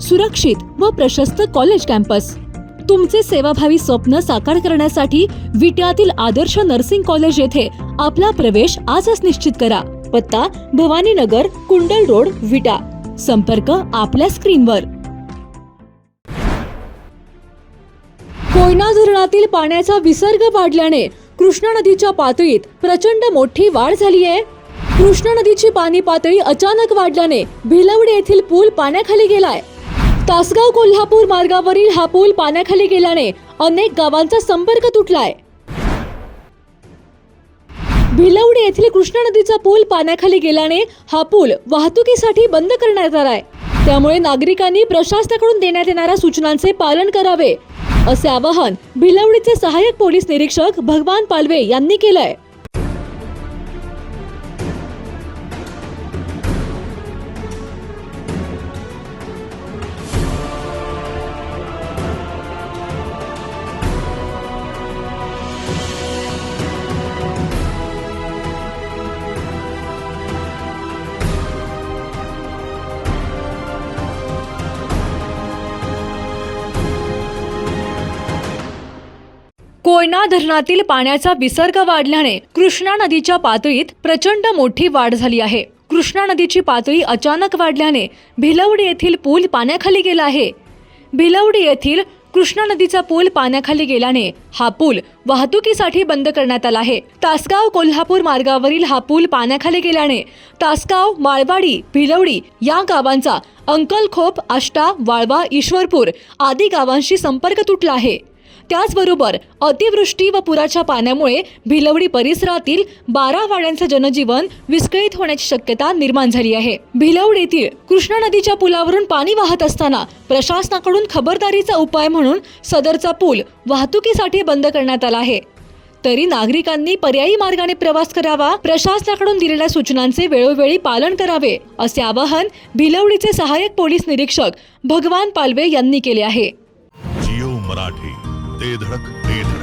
सुरक्षित व प्रशस्त कॉलेज कॅम्पस तुमचे सेवाभावी स्वप्न साकार करण्यासाठी विट्यातील आदर्श नर्सिंग कॉलेज येथे आपला प्रवेश आजच निश्चित करा. पत्ता भवानीनगर कुंडल रोड विटा. संपर्क आपल्या स्क्रीनवर कोयना धरणातील पाण्याचा विसर्ग वाढल्याने कृष्णा नदीच्या पातळीत प्रचंड मोठी वाढ झाली आहे. कृष्णा नदीची पाणी पातळी अचानक वाढल्याने भिलवडे येथील पूल पाण्याखाली गेलाय. तासगाव कोल्हापूर मार्गावरील हा पूल पाण्याखाली गेल्याने अनेक गावांचा संपर्क तुटलाय. भिलवडी येथील कृष्णा नदीचा पूल पाण्याखाली गेल्याने हा पूल वाहतुकीसाठी बंद करण्यात आलाय. त्यामुळे नागरिकांनी प्रशासनाकडून देण्यात येणाऱ्या सूचनांचे पालन करावे असे आवाहन भिलवडीचे सहाय्यक पोलीस निरीक्षक भगवान पालवे यांनी केलंय. कोयना धरणातील पाण्याचा विसर्ग वाढल्याने कृष्णा नदीच्या पातळीत प्रचंड मोठी वाढ झाली आहे. कृष्णा नदीची पातळी अचानक वाढल्याने भिलवडी येथील पूल पाण्याखाली गेला आहे. भिलवडी येथील कृष्णा नदीचा पूल पाण्याखाली गेल्याने हा पूल वाहतुकीसाठी बंद करण्यात आला आहे. तासगाव कोल्हापूर मार्गावरील हा पूल पाण्याखाली गेल्याने तासगाव माळवाडी भिलवडी या गावांचा अंकलखोप आष्टा वाळवा ईश्वरपूर आदी गावांशी संपर्क तुटला आहे. त्याचबरोबर अतिवृष्टी व पुराच्या पाण्यामुळे भिलवडी परिसरातील बारा वाड्यांचं जनजीवन विस्कळीत होण्याची शक्यता निर्माण झाली आहे. भिलवडीतील कृष्णा नदीच्या पुलावरून पाणी वाहत असताना प्रशासनाकडून खबरदारीचा उपाय म्हणून सदरचा पूल वाहतुकीसाठी बंद करण्यात आला आहे. तरी नागरिकांनी पर्यायी मार्गाने प्रवास करावा प्रशासनाकडून दिलेल्या सूचनांचे वेळोवेळी पालन करावे असे आवाहन भिलवडीचे सहाय्यक पोलीस निरीक्षक भगवान पालवे यांनी केले आहे. जिओ मराठी. ते धडक ते धडक.